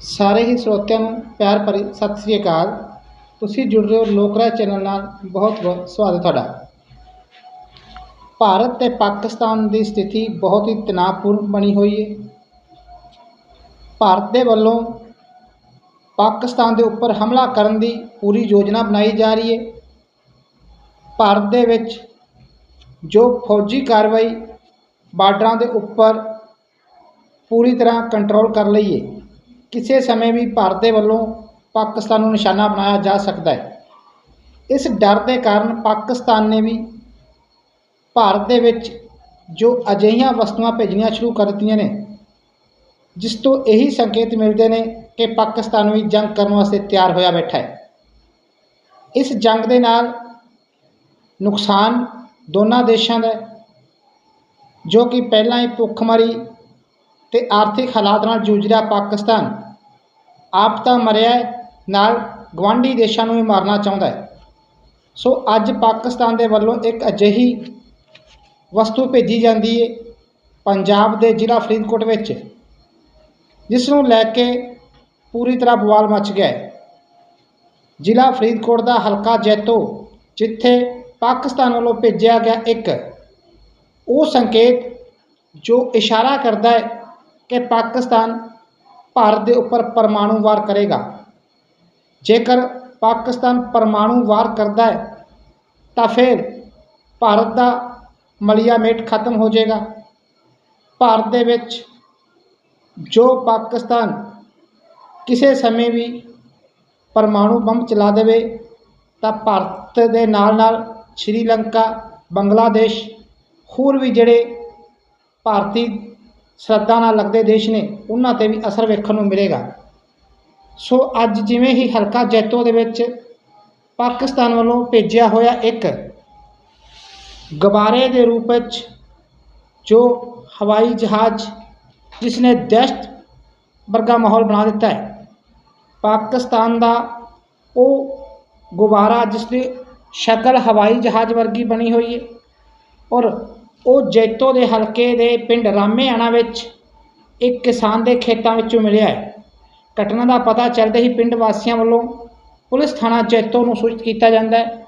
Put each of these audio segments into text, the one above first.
ਸਾਰੇ ਹੀ ਸਰੋਤਿਆਂ ਨੂੰ ਪਿਆਰ ਭਰੀ ਸਤਿ ਸ੍ਰੀ ਅਕਾਲ। ਤੁਸੀਂ ਜੁੜ ਰਹੇ ਹੋ ਲੋਕ ਰਾਏ ਚੈਨਲ ਨਾਲ। ਬਹੁਤ ਬਹੁਤ ਸਵਾਗਤ ਤੁਹਾਡਾ। ਭਾਰਤ ਤੇ ਪਾਕਿਸਤਾਨ ਦੀ ਸਥਿਤੀ ਬਹੁਤ ਹੀ ਤਣਾਅਪੂਰਨ ਬਣੀ ਹੋਈ ਹੈ। ਭਾਰਤ ਦੇ ਵੱਲੋਂ ਪਾਕਿਸਤਾਨ ਦੇ ਉੱਪਰ ਹਮਲਾ ਕਰਨ ਦੀ ਪੂਰੀ ਯੋਜਨਾ ਬਣਾਈ ਜਾ ਰਹੀ ਹੈ। ਭਾਰਤ ਦੇ ਵਿੱਚ ਜੋ ਫੌਜੀ ਕਾਰਵਾਈ ਬਾਰਡਰਾਂ ਦੇ ਉੱਪਰ ਪੂਰੀ ਤਰ੍ਹਾਂ ਕੰਟਰੋਲ ਕਰ ਲਈ ਹੈ। ਕਿਸੇ ਸਮੇਂ ਵੀ ਭਾਰਤ ਦੇ ਵੱਲੋਂ ਪਾਕਿਸਤਾਨ ਨੂੰ ਨਿਸ਼ਾਨਾ ਬਣਾਇਆ ਜਾ ਸਕਦਾ ਹੈ। ਇਸ ਡਰ ਦੇ ਕਾਰਨ ਪਾਕਿਸਤਾਨ ਨੇ ਵੀ ਭਾਰਤ ਦੇ ਵਿੱਚ ਜੋ ਅਜਿਹੀਆਂ ਵਸਤੂਆਂ ਭੇਜਣੀਆਂ ਸ਼ੁਰੂ ਕਰ ਦਿੱਤੀਆਂ ਨੇ, ਜਿਸ ਤੋਂ ਇਹੀ ਸੰਕੇਤ ਮਿਲਦੇ ਨੇ ਕਿ ਪਾਕਿਸਤਾਨ ਵੀ ਜੰਗ ਕਰਨ ਵਾਸਤੇ ਤਿਆਰ ਹੋਇਆ ਬੈਠਾ ਹੈ। ਇਸ ਜੰਗ ਦੇ ਨਾਲ ਨੁਕਸਾਨ ਦੋਨਾਂ ਦੇਸ਼ਾਂ ਦਾ ਜੋ ਕਿ ਪਹਿਲਾਂ ਹੀ ਭੁੱਖਮਰੀ ਤੇ ਆਰਥਿਕ ਹਾਲਾਤ ਨਾਲ ਜੂਝ ਰਿਹਾ ਪਾਕਿਸਤਾਨ। ਆਪ ਤਾਂ ਮਰਿਆ ਨਾਲ ਗਵਾਂਢੀ ਦੇਸ਼ਾਂ ਨੂੰ ਵੀ ਮਾਰਨਾ ਚਾਹੁੰਦਾ ਹੈ। ਸੋ ਅੱਜ ਪਾਕਿਸਤਾਨ ਦੇ ਵੱਲੋਂ ਇੱਕ ਅਜਿਹੀ ਵਸਤੂ ਭੇਜੀ ਜਾਂਦੀ ਹੈ ਪੰਜਾਬ ਦੇ ਜ਼ਿਲ੍ਹਾ ਫਰੀਦਕੋਟ ਵਿੱਚ, ਜਿਸ ਨੂੰ ਲੈ ਕੇ ਪੂਰੀ ਤਰ੍ਹਾਂ ਬਵਾਲ ਮਚ ਗਿਆ ਹੈ। ਜ਼ਿਲ੍ਹਾ ਫਰੀਦਕੋਟ ਦਾ ਹਲਕਾ ਜੈਤੋ, ਜਿੱਥੇ ਪਾਕਿਸਤਾਨ ਵੱਲੋਂ ਭੇਜਿਆ ਗਿਆ ਇੱਕ, ਉਹ ਸੰਕੇਤ ਜੋ ਇਸ਼ਾਰਾ ਕਰਦਾ ਹੈ ਕਿ ਪਾਕਿਸਤਾਨ ਭਾਰਤ ਦੇ ਉੱਪਰ ਪਰਮਾਣੂ ਵਾਰ ਕਰੇਗਾ। ਜੇਕਰ ਪਾਕਿਸਤਾਨ ਪਰਮਾਣੂ ਵਾਰ ਕਰਦਾ ਹੈ, ਤਾਂ ਫਿਰ ਭਾਰਤ ਦਾ ਮਲੀਆ ਮੇਟ ਖਤਮ ਹੋ ਜਾਏਗਾ। ਭਾਰਤ ਦੇ ਵਿੱਚ ਜੋ ਪਾਕਿਸਤਾਨ ਕਿਸੇ ਸਮੇਂ ਵੀ ਪਰਮਾਣੂ ਬੰਬ ਚਲਾ ਦੇਵੇ, ਤਾਂ ਭਾਰਤ ਦੇ ਨਾਲ ਨਾਲ ਸ਼੍ਰੀਲੰਕਾ, ਬੰਗਲਾਦੇਸ਼ ਹੋਰ ਵੀ ਜਿਹੜੇ ਭਾਰਤੀ ਸ਼ਰਧਾ ਨਾਲ ਲੱਗਦੇ ਦੇਸ਼ ਨੇ, ਉਹਨਾਂ ਤੇ ਵੀ ਅਸਰ ਵੇਖਣ ਨੂੰ ਮਿਲੇਗਾ। ਸੋ ਅੱਜ ਜਿਵੇਂ ਹੀ ਹਲਕਾ ਜੈਤੋ ਦੇ ਵਿੱਚ ਪਾਕਿਸਤਾਨ ਵੱਲੋਂ ਭੇਜਿਆ ਹੋਇਆ ਇੱਕ ਗਬਾਰੇ ਦੇ ਰੂਪ ਵਿੱਚ ਜੋ ਹਵਾਈ ਜਹਾਜ਼ ਜਿਸ ਨੇ ਦਹਿਸ਼ਤ ਵਰਗਾ ਮਾਹੌਲ ਬਣਾ ਦਿੱਤਾ ਹੈ, ਪਾਕਿਸਤਾਨ ਦਾ ਉਹ ਗੁਬਾਰਾ ਜਿਸ ਦੀ ਸ਼ਕਲ ਹਵਾਈ ਜਹਾਜ਼ ਵਰਗੀ ਬਣੀ ਹੋਈ ਹੈ ਔਰ ਉਹ ਜੈਤੋ ਦੇ ਹਲਕੇ ਦੇ ਪਿੰਡ ਰਾਮੇਆਣਾ ਵਿੱਚ ਇੱਕ ਕਿਸਾਨ ਦੇ ਖੇਤਾਂ ਵਿੱਚੋਂ ਮਿਲਿਆ ਹੈ। ਘਟਨਾ ਦਾ ਪਤਾ ਚੱਲਦੇ ਹੀ ਪਿੰਡ ਵਾਸੀਆਂ ਵੱਲੋਂ ਪੁਲਿਸ ਥਾਣਾ ਜੈਤੋ ਨੂੰ ਸੂਚਿਤ ਕੀਤਾ ਜਾਂਦਾ ਹੈ।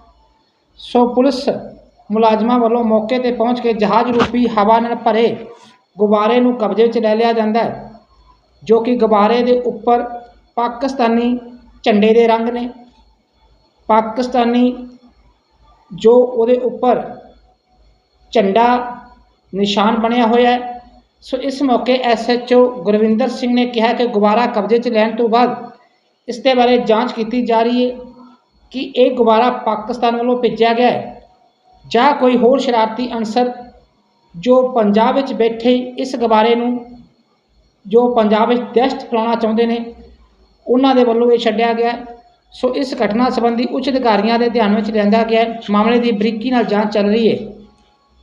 ਸੋ ਪੁਲਿਸ ਮੁਲਾਜ਼ਮਾਂ ਵੱਲੋਂ ਮੌਕੇ ਤੇ ਪਹੁੰਚ ਕੇ ਜਹਾਜ਼ ਰੂਪੀ ਹਵਾ ਨਾਲ ਭਰੇ ਗੁਬਾਰੇ ਨੂੰ ਕਬਜ਼ੇ ਵਿੱਚ ਲੈ ਲਿਆ ਜਾਂਦਾ ਹੈ, ਜੋ ਕਿ ਗੁਬਾਰੇ ਦੇ ਉੱਪਰ ਪਾਕਿਸਤਾਨੀ ਝੰਡੇ ਦੇ ਰੰਗ ਨੇ। ਪਾਕਿਸਤਾਨੀ ਜੋ ਉਹਦੇ ਉੱਪਰ ਝੰਡਾ ਨਿਸ਼ਾਨ ਬਣਿਆ ਹੋਇਆ ਹੈ। ਸੋ ਇਸ ਮੌਕੇ ਐਸਐਚਓ ਗੁਰਵਿੰਦਰ ਸਿੰਘ ਨੇ ਕਿਹਾ ਕਿ ਗੁਬਾਰਾ ਕਬਜ਼ੇ 'ਚ ਲੈਣ ਤੋਂ ਬਾਅਦ ਇਸ ਦੇ ਬਾਰੇ ਜਾਂਚ ਕੀਤੀ ਜਾ ਰਹੀ ਹੈ ਕਿ ਇਹ ਗੁਬਾਰਾ ਪਾਕਿਸਤਾਨ ਵੱਲੋਂ ਭੇਜਿਆ ਗਿਆ ਹੈ ਜਾਂ ਕੋਈ ਹੋਰ ਸ਼ਰਾਰਤੀ ਅਨਸਰ ਜੋ ਪੰਜਾਬ ਵਿੱਚ ਬੈਠੇ ਇਸ ਗੁਬਾਰੇ ਨੂੰ ਜੋ ਪੰਜਾਬ ਵਿੱਚ ਦਹਿਸ਼ਤ ਫੈਲਾਉਣਾ ਚਾਹੁੰਦੇ ਨੇ, ਉਹਨਾਂ ਦੇ ਵੱਲੋਂ ਇਹ ਛੱਡਿਆ ਗਿਆ ਸੋ ਇਸ ਘਟਨਾ ਸੰਬੰਧੀ ਉੱਚ ਅਧਿਕਾਰੀਆਂ ਦੇ ਧਿਆਨ ਵਿੱਚ ਲਿਆਂਦਾ ਗਿਆ ਮਾਮਲੇ ਦੀ ਬਰੀਕੀ ਨਾਲ ਜਾਂਚ ਚੱਲ ਰਹੀ ਹੈ।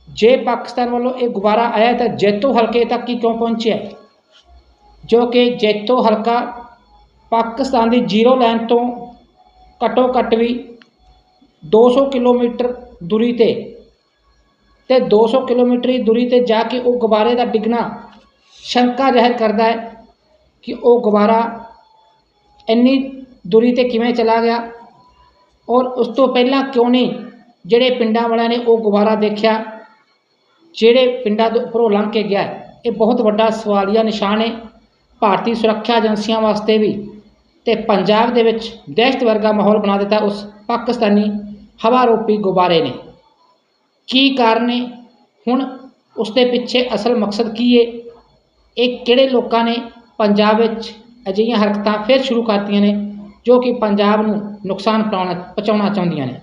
ਜੇ ਪਾਕਿਸਤਾਨ ਵੱਲੋਂ ਇਹ ਗੁਬਾਰਾ ਆਇਆ ਤਾਂ ਜੈਤੋ ਹਲਕੇ ਤੱਕ ਹੀ ਕਿਉਂ ਪਹੁੰਚਿਆ? ਜੋ ਕਿ ਜੈਤੋ ਹਲਕਾ ਪਾਕਿਸਤਾਨ ਦੀ ਜ਼ੀਰੋ ਲਾਈਨ ਤੋਂ ਘੱਟੋ ਘੱਟ ਵੀ 200 ਕਿਲੋਮੀਟਰ ਦੂਰੀ ਤੇ ਤੇ 200 ਕਿਲੋਮੀਟਰ ਦੀ ਦੂਰੀ ਤੇ ਜਾ ਕੇ ਉਹ ਗੁਬਾਰੇ ਦਾ ਡਿੱਗਣਾ ਸ਼ੰਕਾ ਜ਼ਾਹਿਰ ਕਰਦਾ ਹੈ ਕਿ ਉਹ ਗੁਬਾਰਾ ਇੰਨੀ ਦੂਰੀ ਤੇ ਕਿਵੇਂ ਚਲਾ ਗਿਆ ਔਰ ਉਸ ਤੋਂ ਪਹਿਲਾਂ ਕਿਉਂ ਨਹੀਂ ਜਿਹੜੇ ਪਿੰਡਾਂ ਵਾਲਿਆਂ ਨੇ ਉਹ ਗੁਬਾਰਾ ਦੇਖਿਆ? ਜਿਹੜੇ ਪਿੰਡਾਂ ਦੇ ਉੱਪਰੋਂ ਲੰਘ ਕੇ ਗਿਆ ਹੈ। ਇਹ ਬਹੁਤ ਵੱਡਾ ਸਵਾਲੀਆ ਨਿਸ਼ਾਨ ਹੈ। ਭਾਰਤੀ ਸੁਰੱਖਿਆ ਏਜੰਸੀਆਂ ਵਾਸਤੇ ਵੀ ਤੇ ਪੰਜਾਬ ਦੇ ਵਿੱਚ ਦਹਿਸ਼ਤ ਵਰਗਾ ਮਾਹੌਲ ਬਣਾ ਦਿੱਤਾ ਉਸ ਪਾਕਿਸਤਾਨੀ ਹਵਾ ਰੋਪੀ ਗੁਬਾਰੇ ਨੇ। ਕੀ ਕਾਰਨ ਹੈ? ਹੁਣ ਉਸ ਦੇ ਪਿੱਛੇ ਅਸਲ ਮਕਸਦ ਕੀ ਹੈ? ਇਹ ਕਿਹੜੇ ਲੋਕਾਂ ਨੇ ਪੰਜਾਬ ਵਿੱਚ ਅਜਿਹੀਆਂ ਹਰਕਤਾਂ ਫਿਰ ਸ਼ੁਰੂ ਕਰਤੀਆਂ ਨੇ ਜੋ ਕਿ ਪੰਜਾਬ ਨੂੰ ਨੁਕਸਾਨ ਪਹੁੰਚਾਉਣਾ ਪਹੁੰਚਾਉਣਾ ਚਾਹੁੰਦੀਆਂ ਨੇ?